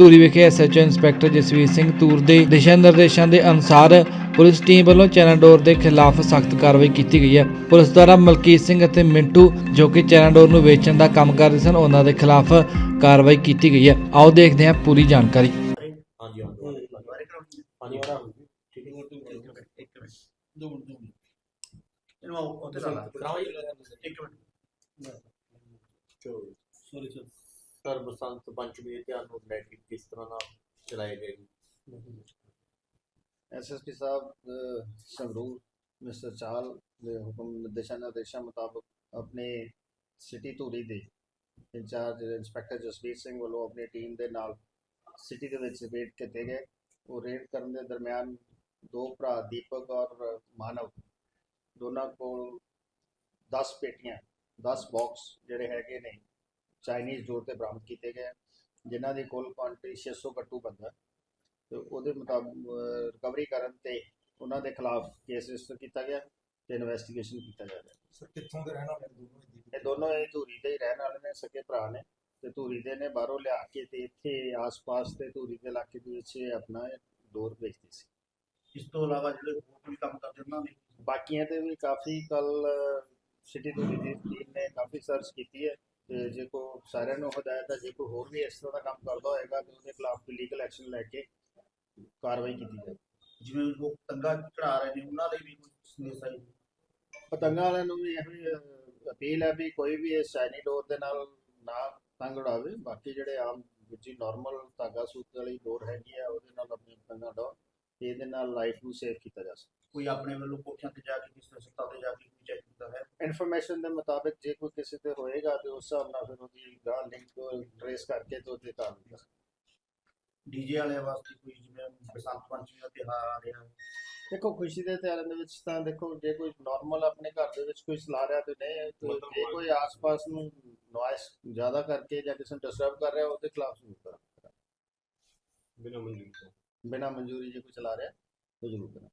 ਧੂਰੀ ਵਿਖੇ SHO inspector Jasvir Singh Toor ਦੇ ਦਿਸ਼ਾ ਨਿਰਦੇਸ਼ਾਂ ਦੇ ਅਨੁਸਾਰ ਪੁਲਿਸ ਟੀਮ ਵੱਲੋਂ ਚੈਨਾ ਡੋਰ ਦੇ ਖਿਲਾਫ ਸਖਤ ਕਾਰਵਾਈ ਕੀਤੀ ਗਈ ਹੈ। ਪੁਲਿਸ ਦੁਆਰਾ ਮਲਕੀਤ ਸਿੰਘ ਅਤੇ ਮਿੰਟੂ ਜੋ ਕਿ ਚੈਨਾ ਡੋਰ ਨੂੰ ਵੇਚਣ ਦਾ ਕੰਮ ਕਰਦੇ ਸਨ ਉਹਨਾਂ ਦੇ ਖਿਲਾਫ ਕਾਰਵਾਈ ਕੀਤੀ ਗਈ ਹੈ। ਆਓ ਦੇਖਦੇ ਹਾਂ ਪੂਰੀ ਜਾਣਕਾਰੀ। ਹਾਂਜੀ ਹਾਂਜੀ। ਹਾਂਜੀ ਠੀਕ ਹੈ। ਇੱਕ ਮਿੰਟ। ਦੋ ਮਿੰਟ ਦੋ ਮਿੰਟ ਇਹਨੂੰ ਆਓ ਉੱਥੇ ਲਾ ਲਾ ਕਰਾਓ ਜੀ ਇੱਕ minute. Sorry sir sir Basant Panchami ਦੇ ਧਿਆਨ ਨੂੰ ਲੈ ਕੇ ਕਿਸ ਤਰ੍ਹਾਂ ਨਾਲ ਚਲਾਏ ਗਏ ਐਸਐਸਪੀ ਸਾਹਿਬ ਸੰਗਰੂਰ ਮਿਸਟਰ ਚਾਹਲ ਦੇ ਹੁਕਮ ਨਿਰਦੇਸ਼ਾਂ ਨਿਰਦੇਸ਼ਾਂ ਮੁਤਾਬਕ ਆਪਣੇ ਸਿਟੀ ਧੂਰੀ ਦੇ ਇੰਚਾਰਜ ਇੰਸਪੈਕਟਰ ਜਸਵੀਰ ਸਿੰਘ ਵੱਲੋਂ ਆਪਣੀ ਟੀਮ ਦੇ ਨਾਲ ਸਿਟੀ ਦੇ ਵਿੱਚ ਰੇਡ ਕੀਤੇ ਗਏ। ਉਹ ਰੇਡ ਕਰਨ ਦੇ ਦਰਮਿਆਨ ਦੋ ਭਰਾ ਦੀਪਕ ਔਰ ਮਾਨਵ ਦੋਨਾਂ ਕੋਲ 10 ਪੇਟੀਆਂ 10 ਬਾਕਸ ਜਿਹੜੇ ਹੈਗੇ ਨੇ ਚਾਈਨੀਜ਼ ਡੋਰ ਤੇ ਬਰਾਮਦ ਕੀਤੇ ਗਏ ਜਿਨ੍ਹਾਂ ਦੀ ਕੁੱਲ ਕੁਆਂਟੀਟੀ 600 ਗੱਟੂ ਬੰਦਾ ਤੇ ਉਹਦੇ ਮੁਤਾਬਕ ਰਿਕਵਰੀ ਕਰਨ ਤੇ ਉਹਨਾਂ ਦੇ ਖਿਲਾਫ ਕੇਸ ਰਜਿਸਟਰ ਕੀਤਾ ਗਿਆ ਤੇ ਇਨਵੈਸਟੀਗੇਸ਼ਨ ਕੀਤਾ ਜਾ ਰਿਹਾ ਸਰ ਕਿੱਥੋਂ ਦੇ ਰਹਿਣ ਵਾਲੇ ਨੇ ਦੋਨੋਂ ਜੀ? ਇਹ ਦੋਨੋਂ ਇਹ ਧੂਰੀ ਦੇ ਹੀ ਰਹਿਣ ਵਾਲੇ ਨੇ ਸਕੇ ਭਰਾ ਨੇ। ਤੇ ਧੂਰੀ ਦੇ ਨੇ ਬਾਹਰੋਂ ਲਿਆ ਕੇ ਤੇ ਇੱਥੇ ਆਸ-ਪਾਸ ਤੇ ਧੂਰੀ ਦੇ ਇਲਾਕੇ ਦੇ ਵਿੱਚ ਆਪਣਾ ਡੋਰ ਵੇਚਦੇ ਸੀ। ਇਸ ਤੋਂ ਇਲਾਵਾ ਜਿਹੜੇ ਹੋਰ ਕੋਈ ਕੰਮ ਕਰਦੇ ਉਹਨਾਂ ਨੇ ਬਾਕੀਆਂ ਤੇ ਵੀ ਕਾਫੀ ਕੱਲ ਸਿਟੀ ਧੂਰੀ ਦੀ ਟੀਮ ਨੇ ਕਾਫੀ ਸਰਚ ਕੀਤੀ ਹੈ। ਤੇ ਜੇ ਕੋ ਸਾਰਿਆਂ ਨੂੰ ਹਦਾਇਤ ਹੈ ਜੇ ਕੋਈ ਹੋਰ ਵੀ ਇਸ ਤਰ੍ਹਾਂ ਦਾ ਕੰਮ ਕਰਦਾ ਹੋਏਗਾ ਤੇ ਉਹਦੇ ਖਿਲਾਫ ਲੀਗਲ ਐਕਸ਼ਨ ਲੈ ਕੇ ਕਾਰਵਾਈ ਕੀਤੀ ਜਾਵੇ ਜਿਵੇਂ ਲੋਕ ਤੰਗਾ ਚੜਾ ਰਹੇ ਨੇ ਉਹਨਾਂ ਲਈ ਵੀ ਕੋਈ ਸੰਦੇਸ਼ ਪਤੰਗਾਂ ਵਾਲਿਆਂ ਨੂੰ ਵੀ ਇਹੋ ਹੀ ਅਪੀਲ ਹੈ ਵੀ ਕੋਈ ਵੀ ਇਸ ਸ਼ਾਈਨੀ ਡੋਰ ਦੇ ਨਾਲ ਨਾ ਉਡਾਵੇ। ਬਾਕੀ ਜਿਹੜੇ ਆਮ ਦੂਜੀ ਨਾਰਮਲ ਧਾਗਾ ਸੂਤ ਵਾਲੀ ਡੋਰ ਹੈਗੀ ਆ ਉਹਦੇ ਨਾਲ ਆਪਣੀ ਪਤੰਗਾਂ ਤੇ ਇਹਦੇ ਨਾਲ ਲਾਈਫ ਨੂੰ ਸੇਵ ਕੀਤਾ ਜਾ ਸਕਦਾ ਕੋਈ ਆਪਣੇ ਵੱਲੋਂ ਕੋਠਿਆਂ ਤੇ ਜਾ ਕੇ ਕਿਸੇ ਹਸਪਤਾਲ ਤੇ ਜਾ ਕੇ ਕੋਈ ਹੈ ਇਨਫੋਰਮੇਸ਼ਨ ਦੇ ਮੁਤਾਬਿਕ ਜੇ ਕੋਈ ਕਿਸੇ ਤੇ ਹੋਏਗਾ ਤੇ ਉਸ ਹਿਸਾਬ ਨਾਲ ਫਿਰ ਉਹਦੀ ਗਾਂ ਲਿੰਕ ਟ੍ਰੇਸ ਕਰਕੇ ਤੇ ਉਹਦੇ ਕਾਰਵਾਈ ਕਰ ਡੀਜੇ ਵਾਲਿਆਂ ਵਾਸਤੇ ਕੋਈ ਜਿਵੇਂ ਬਸੰਤ ਪੰਚਮੀ ਦਾ ਤਿਉਹਾਰ ਆ ਰਿਹਾ। ਹੈ ਦੇਖੋ ਖੁਸ਼ੀ ਦੇ ਤਿਉਹਾਰਾਂ ਦੇ ਵਿੱਚ ਤਾਂ ਦੇਖੋ ਜੇ ਕੋਈ ਨਾਰਮਲ ਆਪਣੇ ਘਰ ਦੇ ਵਿੱਚ ਕੋਈ ਚਲਾ ਰਿਹਾ ਤੇ ਨਹੀਂ ਤੇ ਜੇ ਕੋਈ ਆਸ-ਪਾਸ ਨੂੰ ਨੋਇਸ ਜ਼ਿਆਦਾ ਕਰਕੇ ਜਾਂ ਕਿਸੇ ਨੂੰ ਡਿਸਟਰਬ ਕਰ ਰਿਹਾ ਉਹਦੇ ਖਿਲਾਫ ਜ਼ਰੂਰ ਕਰਾਂ ਬਿਨਾਂ ਮਨਜ਼ੂਰੀ ਤੋਂ। ਬਿਨਾਂ ਮਨਜ਼ੂਰੀ ਜੇ ਕੋਈ ਚਲਾ ਰਿਹਾ ਤਾਂ ਜ਼ਰੂਰ ਕਰਾਂ